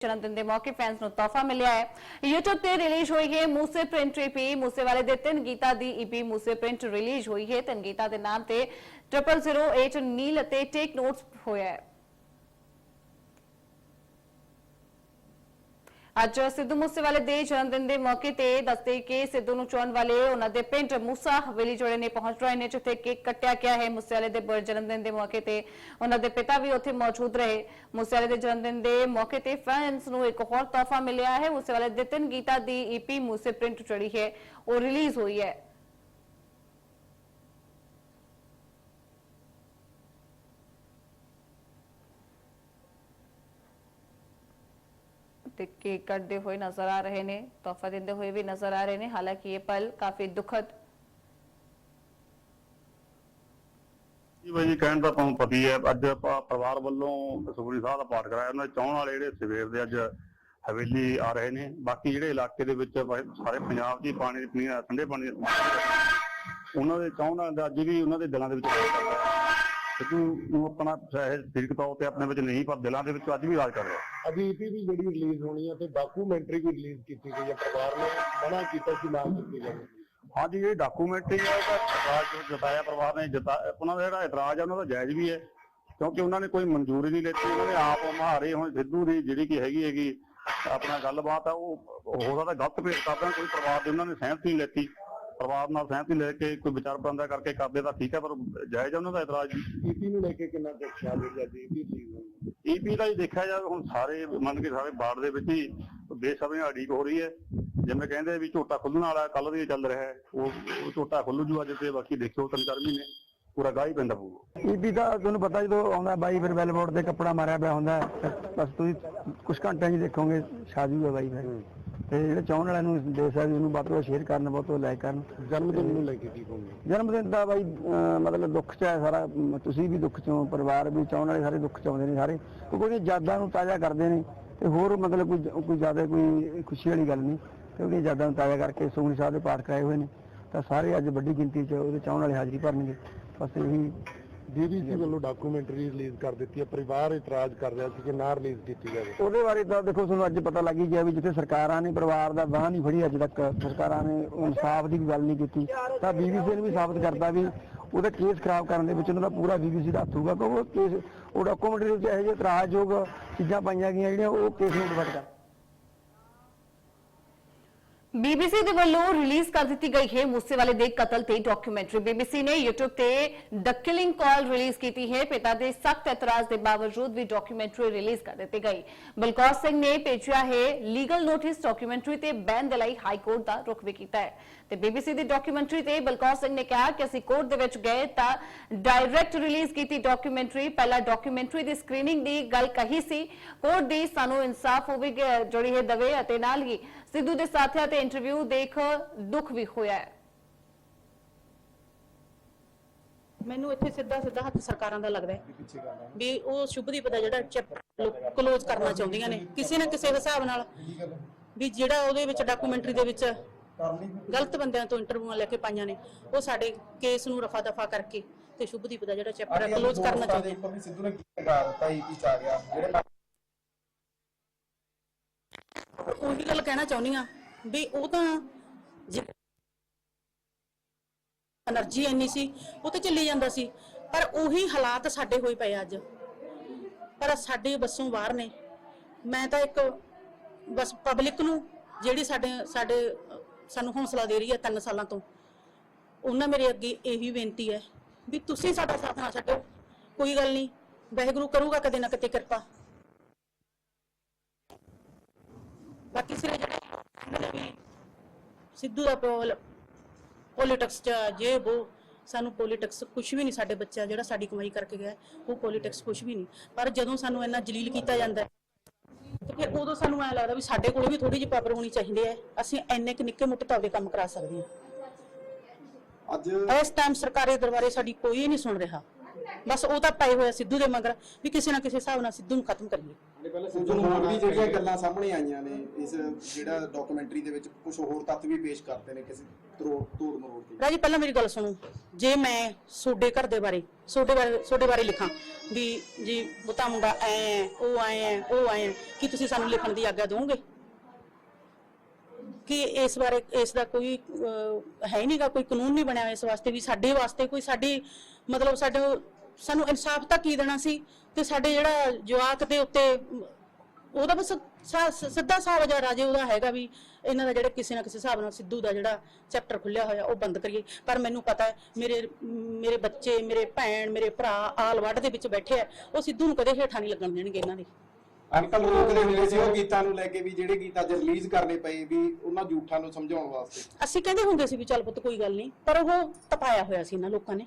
ਜਨਮ ਦਿਨ ਦੇ ਮੌਕੇ ਫੈਨਸ ਨੂੰ ਤੋਹਫਾ ਮਿਲਿਆ ਹੈ। YouTube ਤੇ ਰਿਲੀਜ਼ ਹੋਈ ਹੈ ਮੂਸੇ ਪ੍ਰਿੰਟ ਈਪੀ ਮੂਸੇ ਵਾਲੇ ਦੇ ਤਿੰਨ ਗੀਤਾਂ ਦੀ ਈਪੀ ਮੂਸੇ ਪ੍ਰਿੰਟ ਰਿਲੀਜ਼ ਹੋਈ ਹੈ। ਤਿੰਨ ਗੀਤਾਂ ਦੇ ਨਾਮ ਤੇ 0008 ਨੀਲ ਅਤੇ ਟੇਕ ਨੋਟਸ ਹੋਇਆ ਹੈ। ਅੱਜ ਸਿੱਧੂ ਮੂਸੇਵਾਲੇ ਦੇ ਜਨਮਦਿਨ ਦੇ ਮੌਕੇ ਤੇ ਦੱਸਦੇ ਕਿ ਸਿੱਧੂ ਨੂੰ ਚਾਹਣ ਵਾਲੇ ਉਹਨਾਂ ਦੇ ਪਿੰਡ ਮੂਸਾ ਹਵੇਲੀ ਜੋੜੇ ਨੇ ਪਹੁੰਚ ਰਹੇ ਨੇ, ਜਿੱਥੇ ਕੇਕ ਕੱਟਿਆ ਗਿਆ ਹੈ। ਮੂਸੇਵਾਲੇ ਦੇ ਜਨਮ ਦਿਨ ਦੇ ਮੌਕੇ ਤੇ ਉਹਨਾਂ ਦੇ ਪਿਤਾ ਵੀ ਉੱਥੇ ਮੌਜੂਦ ਰਹੇ। ਮੂਸੇਵਾਲੇ ਦੇ ਜਨਮ ਦਿਨ ਦੇ ਮੌਕੇ ਤੇ ਫੈਨਸ ਨੂੰ ਇੱਕ ਹੋਰ ਤੋਹਫਾ ਮਿਲਿਆ ਹੈ। ਮੂਸੇਵਾਲੇ ਦੇ ਤਿੰਨ ਗੀਤਾਂ ਦੀ ਈਪੀ ਮੂਸੇ ਪ੍ਰਿੰਟ ਜਿਹੜੀ ਹੈ, ਉਹ ਰਿਲੀਜ਼ ਹੋਈ ਹੈ। ਤੇ ਕੱਟਦੇ ਹੋਏ ਨਜ਼ਰ ਆ ਰਹੇ ਨੇ, ਤੋਹਫਾ ਦਿੰਦੇ ਹੋਏ ਵੀ ਨਜ਼ਰ ਆ ਰਹੇ ਨੇ, ਹਾਲਾਂਕਿ ਇਹ ਪਲ ਕਾਫੀ ਦੁਖਦ ਜੀ ਬਾਈ ਜੀ, ਕਹਿਣ ਦਾ ਤੁਹਾਨੂੰ ਪਤਾ ਹੈ ਅੱਜ ਆਪਾਂ ਪਰਿਵਾਰ ਵੱਲੋਂ ਸੁਖਮਨੀ ਸਾਹਿਬ ਦਾ ਪਾਠ ਕਰਾਇਆ, ਉਹਨਾਂ ਦੇ ਚਾਹਣ ਵਾਲੇ ਜਿਹੜੇ ਸਵੇਰ ਦੇ ਅੱਜ ਹਵੇਲੀ ਆ ਰਹੇ ਨੇ, ਬਾਕੀ ਜਿਹੜੇ ਇਲਾਕੇ ਦੇ ਵਿੱਚ ਸਾਰੇ ਪੰਜਾਬ 'ਚ ਹੀ ਪਾਣੀ ਪੀਣ ਠੰਡੇ ਪਾਣੀ ਦਾ ਉਹਨਾਂ ਦੇ ਚਾਹਣ ਦਾ ਅੱਜ ਵੀ ਉਹਨਾਂ ਦੇ ਦਿਲਾਂ ਦੇ ਵਿੱਚ ਰਾਜ ਕਰਦਾ ਹੈ ਸਿੱਧੂ ਨੂੰ ਆਪਣਾ ਚਾਹੇ ਸਰੀਰਕ ਤੌਰ ਤੇ ਆਪਣੇ ਵਿੱਚ ਨਹੀਂ ਪਰ ਦਿਲਾਂ ਦੇ ਵਿੱਚ ਅੱਜ ਵੀ ਰਾਜ ਕਰ ਰਿਹਾ। ਅਭੀ ਈਪੀ ਵੀ ਜਿਹੜੀ ਰਿਲੀਜ਼ ਹੋਣੀ ਹੈ ਤੇ ਡਾਕੂਮੈਂਟਰੀ ਵੀ ਰਿਲੀਜ਼ ਕੀਤੀ ਗਈ ਹੈ ਪਰਿਵਾਰ ਨੇ ਮਨਾ ਕੀਤਾ ਸੀ ਨਾ ਕੀਤੀ ਜਾਵੇ। ਹਾਂਜੀ ਜਿਹੜੀ ਡਾਕੂਮੈਂਟਰੀ ਹੈ ਉਹਦਾ ਇਤਰਾਜ਼ ਜਤਾਇਆ ਪਰਿਵਾਰ ਨੇ ਜਤਾ ਉਹਨਾਂ ਦਾ ਜਿਹੜਾ ਇਤਰਾਜ਼ ਹੈ ਉਹਨਾਂ ਦਾ ਜਾਇਜ਼ ਵੀ ਹੈ ਕਿਉਂਕਿ ਉਹਨਾਂ ਨੇ ਕੋਈ ਮਨਜ਼ੂਰੀ ਨਹੀਂ ਲੈਤੀ ਉਹਨਾਂ ਨੇ ਆਪ ਮਹਾਰੇ ਹੁਣ ਸਿੱਧੂ ਦੀ ਜਿਹੜੀ ਕਿ ਹੈਗੀ ਹੈਗੀ ਆਪਣਾ ਗੱਲਬਾਤ ਆ ਉਹ ਹੋ ਸਕਦਾ ਗਲਤ ਪੇਸ਼ ਕਰਦਾ ਕੋਈ ਪਰਿਵਾਰ ਦੇ ਉਹਨਾਂ ਨੇ ਸਹਿਮਤੀ ਨਹੀਂ ਲੈਤੀ। ਪਰਿਵਾਰ ਨਾਲ ਸਹਿਮਤੀ ਲੈ ਕੇ ਕੋਈ ਵਿਚਾਰ ਬੰਦਾ ਕਰਕੇ ਕਰਦੇ ਤਾਂ ਠੀਕ ਹੈ ਪਰ ਜਾਇਜ਼ ਉਹਨਾਂ ਦਾ ਇਤਰਾਜ਼ ਈਪੀ ਨੂੰ ਲੈ ਕੇ ਕਿੰਨਾ ਖਿਆਲ ਹੈ ਜੀ ਈਪੀ ਹੈ ਈਪੀ ਦਾ ਹੀ ਦੇਖਿਆ ਜਾਵੇ ਹੁਣ ਸਾਰੇ ਮੰਨ ਕੇ ਸਾਰੇ ਬਾੜ ਦੇ ਵਿੱਚ ਹੀ ਬੇਸਬਰੀ ਅੜੀਕ ਹੋ ਰਹੀ ਹੈ। ਜਿਵੇਂ ਕਹਿੰਦੇ ਵੀ ਝੋਟਾ ਖੁੱਲਣ ਵਾਲਾ ਕੱਲ ਦੀ ਚੱਲ ਰਿਹਾ ਉਹ ਝੋਟਾ ਖੁੱਲੂ ਜੂ ਅੱਜ ਤੇ ਬਾਕੀ ਦੇਖਿਓ ਤਿੰਨ ਚਾਰ ਮਹੀਨੇ ਪੂਰਾ ਗਾਹ ਹੀ ਪੈਂਦਾ ਪਊਗਾ। ਈਪੀ ਦਾ ਤੁਹਾਨੂੰ ਪਤਾ ਜਦੋਂ ਆਉਂਦਾ ਬਾਈ ਫਿਰ ਬੈਲਬੋਰਡ ਤੇ ਕੱਪੜਾ ਮਾਰਿਆ ਪਿਆ ਹੁੰਦਾ ਬਸ ਤੁਸੀਂ ਕੁਝ ਘੰਟਿਆਂ 'ਚ ਹੀ ਦੇਖੋਗੇ ਛਾ ਜੂਗਾ ਬਾਈ ਫਿਰ। ਤੇ ਜਿਹੜੇ ਚਾਹਣ ਵਾਲਿਆਂ ਨੂੰ ਦੇ ਸਕਦੇ ਉਹਨੂੰ ਵੱਧ ਤੋਂ ਵੱਧ ਸ਼ੇਅਰ ਕਰਨ ਵੱਧ ਤੋਂ ਵੱਧ ਲਾਈਕ ਕਰਨ। ਜਨਮ ਦਿਨ ਨੂੰ ਲੈ ਕੇ ਕੀ ਕਹੋਗੇ? ਜਨਮ ਦਿਨ ਦਾ ਬਾਈ ਅਹ ਮਤਲਬ ਦੁੱਖ ਚ ਹੈ ਸਾਰਾ ਤੁਸੀਂ ਵੀ ਦੁੱਖ ਚੋਂ ਪਰਿਵਾਰ ਵੀ ਚਾਹਣ ਵਾਲੇ ਸਾਰੇ ਦੁੱਖ ਚ ਆਉਂਦੇ ਨੇ ਸਾਰੇ। ਕਿਉਂਕਿ ਉਹਦੀਆਂ ਯਾਦਾਂ ਨੂੰ ਤਾਜ਼ਾ ਕਰਦੇ ਨੇ ਤੇ ਹੋਰ ਮਤਲਬ ਕੋਈ ਕੋਈ ਜ਼ਿਆਦਾ ਕੋਈ ਖੁਸ਼ੀ ਵਾਲੀ ਗੱਲ ਨਹੀਂ। ਤੇ ਉਹਦੀਆਂ ਯਾਦਾਂ ਨੂੰ ਤਾਜ਼ਾ ਕਰਕੇ ਸੁਖਮਨੀ ਸਾਹਿਬ ਦੇ ਪਾਠ ਕਰਾਏ ਹੋਏ ਨੇ। ਤਾਂ ਸਾਰੇ ਅੱਜ ਵੱਡੀ ਗਿਣਤੀ 'ਚ ਉਹਦੇ ਚਾਹਣ ਵਾਲੇ ਹਾਜ਼ਰੀ ਭਰਨਗੇ। ਬਸ ਇਹੀ ਬੀਬੀਸੀ ਵੱਲੋਂ ਡਾਕੂਮੈਂਟਰੀ ਰਿਲੀਜ਼ ਕਰ ਦਿੱਤੀ ਹੈ ਪਰਿਵਾਰ ਇਤਰਾਜ਼ ਕਰ ਰਿਹਾ ਸੀ ਕਿ ਨਾ ਰਿਲੀਜ਼ ਕੀਤੀ ਜਾਵੇ। ਉਹਦੇ ਬਾਰੇ ਤਾਂ ਦੇਖੋ ਤੁਹਾਨੂੰ ਅੱਜ ਪਤਾ ਲੱਗ ਹੀ ਗਿਆ ਵੀ ਜਿੱਥੇ ਸਰਕਾਰਾਂ ਨੇ ਪਰਿਵਾਰ ਦਾ ਬਾਹ ਨਹੀਂ ਫੜੀ ਅੱਜ ਤੱਕ ਸਰਕਾਰਾਂ ਨੇ ਇਨਸਾਫ ਦੀ ਗੱਲ ਨਹੀਂ ਕੀਤੀ। ਤਾਂ ਬੀਬੀਸੀ ਨੇ ਵੀ ਸਾਬਤ ਕਰਦਾ ਵੀ ਉਹਦਾ ਕੇਸ ਖਰਾਬ ਕਰਨ ਦੇ ਵਿੱਚ ਉਹਨਾਂ ਦਾ ਪੂਰਾ ਬੀਬੀਸੀ ਦਾ ਹੱਥ ਹੋਊਗਾ ਕਿਉਂਕਿ ਉਹ ਕੇਸ ਉਹ ਡਾਕੂਮੈਂਟਰੀ ਵਿੱਚ ਇਹੋ ਜਿਹੇ ਇਤਰਾਜ਼ਯੋਗ ਚੀਜ਼ਾਂ ਪਾਈਆਂ ਗਈਆਂ ਜਿਹੜੀਆਂ ਉਹ ਕੇਸ ਨੂੰ ਡਿਫਟ ਕਰ ਬੀਬੀਸੀ ਦੇ ਵੱਲੋਂ ਰਿਲੀਜ਼ ਕਰ ਦਿੱਤੀ ਗਈ ਹੈ ਮੂਸੇਵਾਲੇ ਦੇ ਕਤਲ ਤੇ ਡਾਕੂਮੈਂਟਰੀ ਬੀਬੀਸੀ ਨੇ YouTube ਤੇ ਦ ਕਿਲਿੰਗ ਕਾਲ ਰਿਲੀਜ਼ ਕੀਤੀ ਹੈ। ਪਿਤਾ ਦੇ ਸਖਤ ਇਤਰਾਜ਼ ਦੇ ਬਾਵਜੂਦ ਵੀ ਡਾਕੂਮੈਂਟਰੀ ਰਿਲੀਜ਼ ਕਰ ਦਿੱਤੀ ਗਈ। ਬਲਕੌਰ ਸਿੰਘ ਨੇ ਭੇਜਿਆ ਹੈ ਲੀਗਲ ਨੋਟਿਸ ਡਾਕੂਮੈਂਟਰੀ ਤੇ ਬੈਨ ਦੇ ਲਈ ਹਾਈ ਕੋਰਟ ਦਾ ਰੁਖ ਵੀ ਕੀਤਾ ਹੈ। ਤੇ ਬੀਬੀਸੀ ਦੀ ਡਾਕੂਮੈਂਟਰੀ ਤੇ ਬਲਕੌਰ ਸਿੰਘ ਨੇ ਕਿਹਾ ਕਿ ਅਸੀਂ ਕੋਰਟ ਦੇ ਵਿੱਚ ਗਏ ਤਾਂ ਡਾਇਰੈਕਟ ਰਿਲੀਜ਼ ਕੀਤੀ ਡਾਕੂਮੈਂਟਰੀ ਪਹਿਲਾਂ ਡਾਕੂਮੈਂਟਰੀ ਦੀ ਸਕਰੀਨਿੰਗ ਦੀ ਗੱਲ ਕਹੀ ਸੀ। ਕੋਰਟ ਦੀ ਸਾਨੂੰ ਇਨਸਾਫ ਹੋਵੇਗਾ ਜਿਹੜੀ ਹੈ ਦਵੇ ਅਤੇ ਨਾਲ ਹੀ ਸਿੱਧੂ ਦੇ ਸਾਥੀਆਂ ਤੇ ਇੰਟਰਵਿਊ ਦੇਖ ਦੁੱਖ ਵੀ ਹੋਇਆ ਹੈ। ਮੈਨੂੰ ਇੱਥੇ ਸਿੱਧਾ ਸਿੱਧਾ ਹੱਥ ਸਰਕਾਰਾਂ ਦਾ ਲੱਗਦਾ ਹੈ ਵੀ ਉਹ ਸ਼ੁਭਦੀਪ ਦਾ ਜਿਹੜਾ ਚੈਪਟਰ ਕਲੋਜ਼ ਕਰਨਾ ਚਾਹੁੰਦੀਆਂ ਨੇ। ਕਿਸੇ ਨਾ ਕਿਸੇ ਹਿਸਾਬ ਨਾਲ ਵੀ ਜਿਹੜਾ ਉਹਦੇ ਵਿੱਚ ਡਾਕੂਮੈਂਟਰੀ ਦੇ ਵਿੱਚ ਗਲਤ ਬੰਦਿਆਂ ਤੋਂ ਇੰਟਰਵਿਊਆਂ ਲੈ ਕੇ ਪਾਈਆਂ ਨੇ ਉਹ ਸਾਡੇ ਕੇਸ ਨੂੰ ਰਫਾ ਦਫਾ ਕਰਕੇ ਤੇ ਸ਼ੁਭਦੀਪ ਦਾ ਜਿਹੜਾ ਚੈਪਟਰ ਕਲੋਜ਼ ਕਰਨਾ ਚਾਹੁੰਦੇ ਨੇ। ਸਿੱਧੂ ਨੇ ਕੀ ਕਰ ਦਿੱਤਾ ਈਪੀ ਚ ਆ ਗਿਆ ਜਿਹੜੇ ਉਹੀ ਗੱਲ ਕਹਿਣਾ ਚਾਹੁੰਦੀ ਆ ਵੀ ਉਹ ਤਾਂ એનર્ਜੀ ਇੰਨੀ ਸੀ, ਉਹ ਤਾਂ ਚੱਲੀ ਜਾਂਦਾ ਸੀ, ਪਰ ਉਹੀ ਹਾਲਾਤ ਸਾਡੇ ਹੋਏ ਪਏ ਅੱਜ। ਪਰ ਸਾਡੇ ਬੱਸੋਂ ਬਾਹਰ ਨੇ। ਮੈਂ ਤਾਂ ਇੱਕ ਬਸ ਪਬਲਿਕ ਨੂੰ ਜਿਹੜੀ ਸਾਡੇ ਸਾਡੇ, ਸਾਨੂੰ ਹੌਸਲਾ ਦੇ ਰਹੀ ਹੈ ਤਿੰਨ ਸਾਲਾਂ ਤੋਂ, ਉਹਨਾਂ ਮੇਰੇ ਅੱਗੇ ਇਹੀ ਬੇਨਤੀ ਹੈ ਵੀ ਤੁਸੀਂ ਸਾਡਾ ਸਾਥ ਨਾ ਛੱਡੋ। ਕੋਈ ਗੱਲ ਨਹੀਂ, ਵਾਹਿਗੁਰੂ ਕਰੂਗਾ ਕਦੇ ਨਾ ਕਦੇ ਕਿਰਪਾ। ਬਾਕੀ ਸਿਰੇ ਜਿਹੜੇ ਕਹਿੰਦੇ ਨੇ ਵੀ ਸਿੱਧੂ ਦਾ ਪੋਲ ਪੋਲਿਟਿਕਸ ਚ ਜੇ ਉਹ ਸਾਨੂੰ ਪੋਲਿਟਿਕਸ ਕੁਝ ਵੀ ਨਹੀਂ ਸਾਡੇ ਬੱਚਾ ਜਿਹੜਾ ਸਾਡੀ ਕਮਾਈ ਕਰਕੇ ਗਿਆ ਉਹ ਪੋਲਿਟਿਕਸ ਕੁਝ ਵੀ ਨਹੀਂ। ਪਰ ਜਦੋਂ ਸਾਨੂੰ ਇੰਨਾ ਜਲੀਲ ਕੀਤਾ ਜਾਂਦਾ ਹੈ, ਤੇ ਫਿਰ ਉਦੋਂ ਸਾਨੂੰ ਐ ਲੱਗਦਾ ਵੀ ਸਾਡੇ ਕੋਲ ਵੀ ਥੋੜੀ ਜਿਹੀ ਪਾਵਰ ਹੋਣੀ ਚਾਹੀਦੀ ਹੈ। ਅਸੀਂ ਇੰਨੇ ਕਿ ਨਿੱਕੇ ਮੋਟੇ ਤਾਂ ਆਪਦੇ ਕੰਮ ਕਰਾ ਸਕਦੇ ਅੱਜ ਹਾਂ ਇਸ ਟਾਈਮ ਸਰਕਾਰੀ ਦਰਬਾਰੇ ਸਾਡੀ ਕੋਈ ਨਹੀਂ ਸੁਣ ਰਿਹਾ। ਬਸ ਉਹ ਤਾਂ ਪਏ ਹੋਇਆ ਸਿੱਧੂ ਦੇ ਮਗਰ ਵੀ ਕਿਸੇ ਨਾ ਕਿਸੇ ਹਿਸਾਬ ਨਾਲ ਸਿੱਧੂ ਨੂੰ ਖਤਮ ਕਰੀਏ। ਕੁਝ ਹੋਰ ਵੀ ਜਿਹੜੀਆਂ ਗੱਲਾਂ ਸਾਹਮਣੇ ਆਈਆਂ ਨੇ ਇਸ ਜਿਹੜਾ ਡਾਕੂਮੈਂਟਰੀ ਦੇ ਵਿੱਚ ਕੁਝ ਹੋਰ ਤੱਥ ਵੀ ਪੇਸ਼ ਕਰਦੇ ਨੇ ਕਿਸੇ ਤਰੋੜ ਤੋੜ ਮਰੋੜ ਦੀ ਰਾਜੀ ਪਹਿਲਾਂ ਮੇਰੀ ਗੱਲ ਸੁਣੋ। ਜੇ ਮੈਂ ਸੋਡੇ ਘਰ ਦੇ ਬਾਰੇ ਸੋਡੇ ਬਾਰੇ ਸੋਡੇ ਬਾਰੇ ਲਿਖਾਂ ਵੀ ਜੀ ਬੁੱਤਾ ਮੁੰਡਾ ਐ ਉਹ ਐ ਉਹ ਐ ਕੀ ਤੁਸੀਂ ਸਾਨੂੰ ਲਿਖਣ ਦੀ ਆਗਿਆ ਦਿਓਗੇ ਕਿ ਇਸ ਬਾਰੇ ਇਸ ਦਾ ਕੋਈ ਹੈ ਨਹੀਂਗਾ ਕੋਈ ਕਾਨੂੰਨ ਨਹੀਂ ਬਣਿਆ ਇਸ ਵਾਸਤੇ ਵੀ ਸਾਡੇ ਵਾਸਤੇ ਕੋਈ ਸਾਡੀ ਮਤਲਬ ਸਾਡੇ ਸਾਨੂੰ ਇਨਸਾਫ ਤਾਂ ਕੀ ਦੇਣਾ ਸੀ? ਤੇ ਸਾਡੇ ਜਿਹੜਾ ਜਵਾਕ ਦੇ ਉੱਤੇ ਉਹਦਾ ਬਸ ਸਿੱਧਾ ਹਿਸਾਬ ਜਾਂ ਰਾਜੇ ਉਹਦਾ ਹੈਗਾ ਵੀ ਇਹਨਾਂ ਦਾ ਜਿਹੜਾ ਕਿਸੇ ਨਾ ਕਿਸੇ ਹਿਸਾਬ ਨਾਲ ਸਿੱਧੂ ਦਾ ਜਿਹੜਾ ਚੈਪਟਰ ਖੁੱਲਿਆ ਹੋਇਆ ਉਹ ਬੰਦ ਕਰੀਏ। ਪਰ ਮੈਨੂੰ ਪਤਾ ਹੈ ਮੇਰੇ ਮੇਰੇ ਬੱਚੇ ਮੇਰੇ ਭੈਣ ਮੇਰੇ ਭਰਾ ਆਲ ਵੱਡ ਦੇ ਵਿੱਚ ਬੈਠੇ ਆ ਉਹ ਸਿੱਧੂ ਨੂੰ ਕਦੇ ਹੇਠਾਂ ਨਹੀਂ ਲੱਗਣ ਦੇਣਗੇ ਇਹਨਾਂ ਦੇ। ਅੰਕਲ ਰੋਕਦੇ ਹੁੰਦੇ ਸੀ ਉਹ ਗੀਤਾਂ ਨੂੰ ਲੈ ਕੇ ਵੀ ਜਿਹੜੇ ਗੀਤ ਅੱਜ ਰਿਲੀਜ਼ ਕਰਨੇ ਪਏ ਵੀ ਉਹਨਾਂ ਝੂਠਾਂ ਨੂੰ ਸਮਝਾਉਣ ਵਾਸਤੇ। ਅਸੀਂ ਕਹਿੰਦੇ ਹੁੰਦੇ ਸੀ ਵੀ ਚੱਲ ਪੁੱਤ ਕੋਈ ਗੱਲ ਨਹੀਂ ਪਰ ਉਹ ਤਪਾਇਆ ਹੋਇਆ ਸੀ ਇਹਨਾਂ ਲੋਕਾਂ ਨੇ।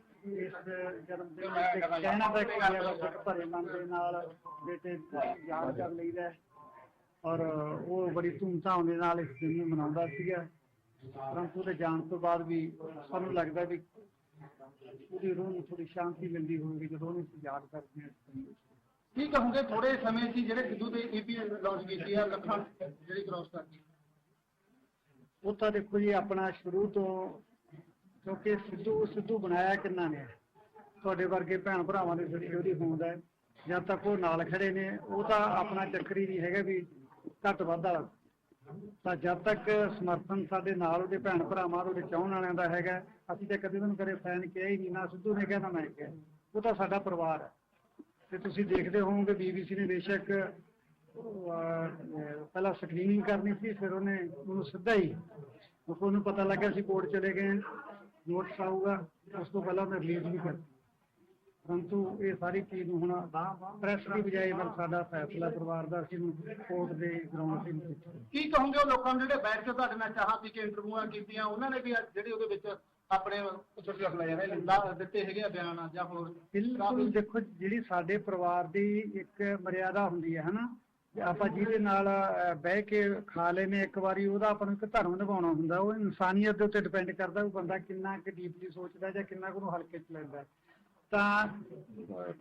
ਇਸ ਜਨਮ ਦਿਨ ਤੇ ਕਹਿਣਾ ਤਾਂ ਕਿ ਜਿਹੜਾ ਸਿੱਖ ਭਰੇ ਮਨ ਦੇ ਨਾਲ ਬੇਟੇ ਯਾਦ ਕਰ ਲਈਦਾ ਹੈ। ਔਰ ਉਹ ਬੜੀ ਧੂਮਧਾਮ ਦੇ ਨਾਲ ਇਸ ਦਿਨ ਨੂੰ ਮਨਾਉਂਦਾ ਸੀਗਾ ਪਰੰਤੂ ਉਹਦੇ ਜਾਣ ਤੋਂ ਬਾਅਦ ਵੀ ਸਾਨੂੰ ਲੱਗਦਾ ਵੀ ਉਹਦੀ ਰੂਹ ਨੂੰ ਥੋੜੀ ਸ਼ਾਂਤੀ ਮਿਲਦੀ ਹੋਵੇਗੀ ਜਦੋਂ ਉਹਨੂੰ ਯਾਦ ਕਰਦੇ ਹਾਂ। ਕੀ ਕਹੋਗੇ ਥੋੜੇ ਸਮੇਂ ਸੀ ਜਿਹੜੇ ਸਿੱਧੂ ਦੇ ਈਪੀ ਲਾਂਚ ਕੀਤੀ ਆ ਲੱਖਾਂ ਜਿਹੜੀ ਕ੍ਰਾਸ ਕਰਤੀ ਉਹ ਤਾਂ ਦੇਖੋ ਜੀ ਆਪਣਾ ਸ਼ੁਰੂ ਤੋਂ ਕਿਉਂਕਿ ਸਿੱਧੂ ਸਿੱਧੂ ਬਣਾਇਆ ਕਿੰਨਾ ਨੇ? ਤੁਹਾਡੇ ਵਰਗੇ ਭੈਣ ਭਰਾਵਾਂ ਦੇ ਜਿਹੜੀ ਉਹਦੀ ਹੋਂਦ ਹੈ। ਜਦ ਤੱਕ ਉਹ ਨਾਲ ਖੜੇ ਨੇ ਉਹ ਤਾਂ ਆਪਣਾ ਚੱਕਰੀ ਨਹੀਂ ਹੈਗਾ ਵੀ ਘੱਟ ਵੱਧ ਵਾਲਾ। ਤਾਂ ਜਦ ਤੱਕ ਸਮਰਥਨ ਸਾਡੇ ਨਾਲ ਉਹਦੇ ਭੈਣ ਭਰਾਵਾਂ ਉਹਦੇ ਚਾਹਣ ਵਾਲਿਆਂ ਦਾ ਹੈਗਾ ਅਸੀਂ ਤਾਂ ਕਦੇ ਉਹਨੂੰ ਕਦੇ ਫੈਨ ਕਿਹਾ ਹੀ ਨਹੀਂ ਨਾ ਸਿੱਧੂ ਨੇ ਕਿਹਾ ਮੈਂ ਕਿਹਾ। ਉਹ ਤਾਂ ਸਾਡਾ ਪਰਿਵਾਰ ਹੈ। ਤੇ ਤੁਸੀਂ ਦੇਖਦੇ ਹੋਵੋਗੇ ਬੀਬੀਸੀ ਨੇ ਬੇਸ਼ੱਕ ਅਹ, ਪਹਿਲਾਂ ਸਕਰੀਨਿੰਗ ਕਰਨੀ ਸੀ ਫਿਰ ਉਹਨੇ ਉਹਨੂੰ ਸਿੱਧਾ ਹੀ ਉਹਨੂੰ ਪਤਾ ਲੱਗਿਆ ਸੀ ਕੋਰਟ ਚਲੇ ਗਏ। ਨੋਟਿਸ ਆਊਗਾ ਉਸ ਤੋਂ ਪਹਿਲਾਂ ਉਹਨੇ ਰਿਲੀਜ਼ ਵੀ ਕਰ ਪਰੰਤੂ ਇਹ ਸਾਰੀ ਚੀਜ਼ ਨੂੰ ਹੁਣ ਪ੍ਰੈਸ ਦੀ ਬਜਾਏ ਪਰ ਸਾਡਾ ਫੈਸਲਾ ਪਰਿਵਾਰ ਦਾ ਅਸੀਂ ਨੂੰ ਕੋਰਟ ਦੇ ਗਰਾਊਂਡ ਤੇ ਨਹੀਂ ਕੀ ਕਹੋਗੇ ਉਹ ਲੋਕਾਂ ਨੂੰ ਜਿਹੜੇ ਬੈਠ ਕੇ ਤੁਹਾਡੇ ਨਾਲ ਚਾਹਾਂ ਪੀ ਕੇ ਇੰਟਰਵਿਊਆਂ ਕੀਤੀਆਂ ਉਹਨਾਂ ਨੇ ਵੀ ਅੱਜ ਜਿਹੜੇ ਉਹਦੇ ਵਿੱਚ ਆਪਣੇ ਛੋਟੇ ਰੱਖ ਲਿਆ ਨੇ ਦਿੱਤੇ ਹੈਗੇ ਆ ਬਿਆਨ ਜਾਂ ਹੋਰ? ਬਿਲਕੁਲ ਦੇਖੋ ਜਿਹੜੀ ਸਾਡੇ ਪਰਿਵਾਰ ਦੀ ਇੱਕ ਮਰਿਆਦਾ ਹੁੰਦੀ ਹੈ ਹਨਾ? ਆਪਾਂ ਜਿਹਦੇ ਨਾਲ ਬਹਿ ਕੇ ਖਾ ਲੈਨੇ ਇੱਕ ਵਾਰੀ, ਉਹਦਾ ਆਪਾਂ ਨੂੰ ਇੱਕ ਧਰਮ ਨਿਭਾਉਣਾ ਹੁੰਦਾ। ਉਹ ਇਨਸਾਨੀਅਤ ਦੇ ਉੱਤੇ ਡਿਪੈਂਡ ਕਰਦਾ, ਉਹ ਬੰਦਾ ਕਿੰਨਾ ਕੁ ਡੀਪਲੀ ਸੋਚਦਾ ਜਾਂ ਕਿੰਨਾ ਕੁ ਉਹਨੂੰ ਹਲਕੇ ਚ ਲੈਂਦਾ ਤਾਂ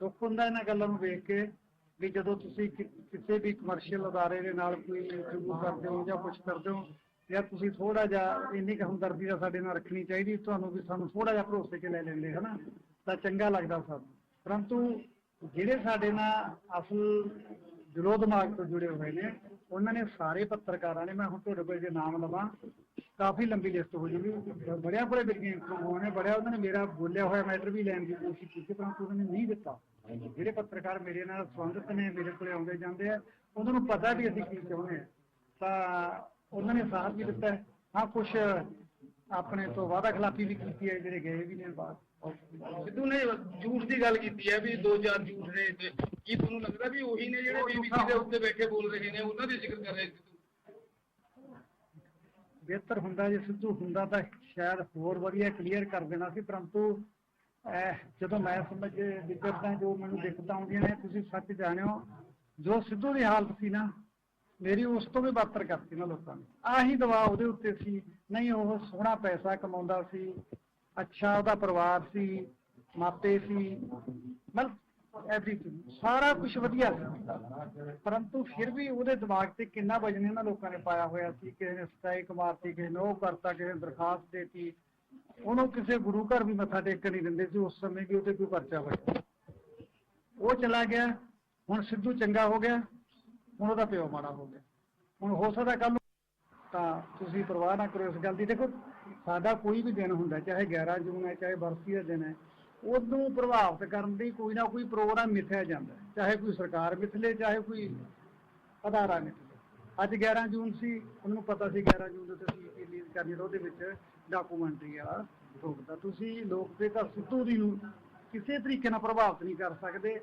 ਦੁੱਖ ਹੁੰਦਾ ਇਹਨਾਂ ਗੱਲਾਂ ਨੂੰ ਵੇਖ ਕੇ ਵੀ ਜਦੋਂ ਤੁਸੀਂ ਕਿਸੇ ਵੀ ਕਮਰਸ਼ੀਅਲ ਅਦਾਰੇ ਦੇ ਨਾਲ ਕੋਈ ਇੰਟਰਵਿਊ ਕਰਦੇ ਹੋ ਜਾਂ ਕੁਝ ਕਰਦੇ ਹੋ, ਜਾਂ ਤੁਸੀਂ ਥੋੜਾ ਜਿਹਾ ਇੰਨੀ ਕੁ ਹਮਦਰਦੀ ਦਾ ਸਾਡੇ ਨਾਲ ਰੱਖਣੀ ਚਾਹੀਦੀ, ਤੁਹਾਨੂੰ ਵੀ ਸਾਨੂੰ ਥੋੜਾ ਜਿਹਾ ਭਰੋਸੇ 'ਚ ਲੈ ਲੈਂਦੇ, ਹਨਾ? ਤਾਂ ਚੰਗਾ ਲੱਗਦਾ ਸਾਨੂੰ ਪਰੰਤੂ ਜਿਹੜੇ ਸਾਡੇ ਨਾਲ ਅਸਲ ਦਿਲੋਂ ਦਿਮਾਗ ਤੋਂ ਜੁੜੇ ਹੋਏ ਨੇ, ਉਹਨਾਂ ਨੇ ਸਾਰੇ ਪੱਤਰਕਾਰਾਂ ਨੇ, ਮੈਂ ਹੁਣ ਤੁਹਾਡੇ ਕੋਲ ਜੇ ਨਾਮ ਲਵਾਂ, ਕਾਫੀ ਲੰਬੀ ਲਿਸਟ ਹੋ ਜੂਗੀ। ਬੜਿਆ ਬੜੇ ਵਿਗਿਆਨ ਇੰਟਰਵਿਊ ਨੇ, ਬੜਿਆ ਉਹਨਾਂ ਨੇ ਮੇਰਾ ਬੋਲਿਆ ਹੋਇਆ ਮੈਟਰ ਵੀ ਲੈਣ ਦੀ ਕੋਸ਼ਿਸ਼ ਕੀਤੀ, ਪਰੰਤੂ ਉਹਨਾਂ ਨੇ ਨਹੀਂ ਦਿੱਤਾ। ਜਿਹੜੇ ਪੱਤਰਕਾਰ ਮੇਰੇ ਨਾਲ ਸੰਬੰਧਿਤ ਨੇ, ਮੇਰੇ ਕੋਲੇ ਆਉਂਦੇ ਜਾਂਦੇ ਆ, ਉਹਨਾਂ ਨੂੰ ਪਤਾ ਵੀ ਅਸੀਂ ਕੀ ਚਾਹੁੰਦੇ ਆ। ਤਾਂ ਉਹਨਾਂ ਨੇ ਸਾਥ ਵੀ ਦਿੱਤਾ ਹਾਂ। ਕੁਝ ਆਪਣੇ ਤੋਂ ਵਾਅਦਾ ਖਿਲਾਫੀ ਵੀ ਕੀਤੀ ਹੈ, ਜਿਹੜੇ ਗਏ ਵੀ ਨੇ ਬਾਅਦ। ਸਿੱਧੂ ਨੇ ਝੂਠ ਦੀ ਗੱਲ ਕੀਤੀ ਹੈ ਵੀ ਦੋ ਚਾਰ ਝੂਠ ਨੇ ਤੇ ਕੀ ਤੁਹਾਨੂੰ ਲੱਗਦਾ ਵੀ ਉਹੀ ਨੇ ਜਿਹੜੇ ਬੀਬੀਸੀ ਦੇ ਉੱਤੇ ਬੈਠੇ ਬੋਲ ਰਹੇ ਨੇ ਉਹਨਾਂ ਦੇ ਜ਼ਿਕਰ ਕਰ ਰਹੇ ਸਿੱਧੂ? ਬਿਹਤਰ ਹੁੰਦਾ ਜੇ ਸਿੱਧੂ ਹੁੰਦਾ ਤਾਂ ਸ਼ਾਇਦ ਹੋਰ ਵਧੀਆ ਕਲੀਅਰ ਕਰ ਦੇਣਾ ਸੀ ਪਰੰਤੂ ਜਦੋਂ ਮੈਂ ਸਮਝ ਵਿਚਰਦਾ ਜੋ ਮੈਨੂੰ ਦਿੱਕਤਾਂ ਆਉਂਦੀਆਂ ਨੇ ਤੁਸੀਂ ਸੱਚ ਜਾਣਿਓ ਜੋ ਸਿੱਧੂ ਦੀ ਹਾਲਤ ਸੀ ਨਾ ਮੇਰੀ ਉਸ ਤੋਂ ਵੀ ਬਦਤਰ ਕਰਤੀ ਨਾ ਲੋਕਾਂ ਨੇ। ਆਹੀ ਦਵਾ ਉਹਦੇ ਉੱਤੇ ਸੀ ਨਹੀਂ ਉਹ ਸੋਹਣਾ ਪੈਸਾ ਕਮਾਉਂਦਾ ਸੀ ਅੱਛਾ, ਉਹਦਾ ਪਰਿਵਾਰ ਸੀ, ਮਾਪੇ ਸੀ, ਮਤਲਬ ਐਵਰੀਥਿੰਗ ਸਾਰਾ ਕੁਝ ਵਧੀਆ ਸੀ। ਪਰੰਤੂ ਫਿਰ ਵੀ ਉਹਦੇ ਦਿਮਾਗ ਤੇ ਕਿੰਨਾ ਵਜਨ ਇਹਨਾਂ ਲੋਕਾਂ ਨੇ ਪਾਇਆ ਹੋਇਆ ਸੀ, ਕਿਸੇ ਨੇ ਸਟ੍ਰਾਈਕ ਮਾਰਤੀ, ਕਿਸੇ ਨੇ ਉਹ ਕਰਤਾ, ਕਿਸੇ ਨੇ ਦਰਖਾਸਤ ਦੇਤੀ। ਉਹਨੂੰ ਕਿਸੇ ਗੁਰੂ ਘਰ ਵੀ ਮੱਥਾ ਟੇਕਣ ਨਹੀਂ ਦਿੰਦੇ ਸੀ, ਉਸ ਸਮੇਂ ਕਿ ਉਹਦੇ ਕੋਈ ਪਰਚਾ ਹੋਇਆ ਉਹ ਚਲਾ ਗਿਆ, ਹੁਣ ਸਿੱਧੂ ਚੰਗਾ ਹੋ ਗਿਆ, ਹੁਣ ਉਹਦਾ ਪਿਓ ਮਾੜਾ ਹੋ ਗਿਆ। ਹੁਣ ਹੋ ਸਕਦਾ ਕੱਲ ਤਾਂ ਤੁਸੀਂ ਪਰਵਾਹ ਨਾ ਕਰੋ ਇਸ ਗੱਲ ਦੀ। ਦੇਖੋ, ਸਾਡਾ ਕੋਈ ਵੀ ਦਿਨ ਹੁੰਦਾ, ਚਾਹੇ 11 ਜੂਨ ਹੈ, ਚਾਹੇ ਬਰਸੀ ਦਾ ਦਿਨ ਹੈ ਉਹਨੂੰ ਪ੍ਰਭਾਵਿਤ ਕਰਨ ਲਈ ਕੋਈ ਨਾ ਕੋਈ ਪ੍ਰੋਗਰਾਮ ਮਿਥਿਆ ਜਾਂਦਾ ਚਾਹੇ ਕੋਈ ਸਰਕਾਰ ਮਿਥਲੇ, ਚਾਹੇ ਕੋਈ ਅਦਾਰਾ ਮਿਥਲੇ। ਅੱਜ 11 ਜੂਨ ਸੀ, ਉਹਨੂੰ ਪਤਾ ਸੀ 11 ਜੂਨ ਨੂੰ ਤੁਸੀਂ ਰਿਲੀਜ਼ ਕਰਨੀ ਉਹਦੇ ਵਿੱਚ ਡਾਕੂਮੈਂਟਰੀ ਵਾਲਾ ਠੋਕਦਾ ਤੁਸੀਂ ਲੋਕਪ੍ਰਿਯਤਾ ਸਿੱਧੂ ਦੀ ਨੂੰ ਕਿਸੇ ਤਰੀਕੇ ਨਾਲ ਪ੍ਰਭਾਵਿਤ ਨਹੀਂ ਕਰ ਸਕਦੇ।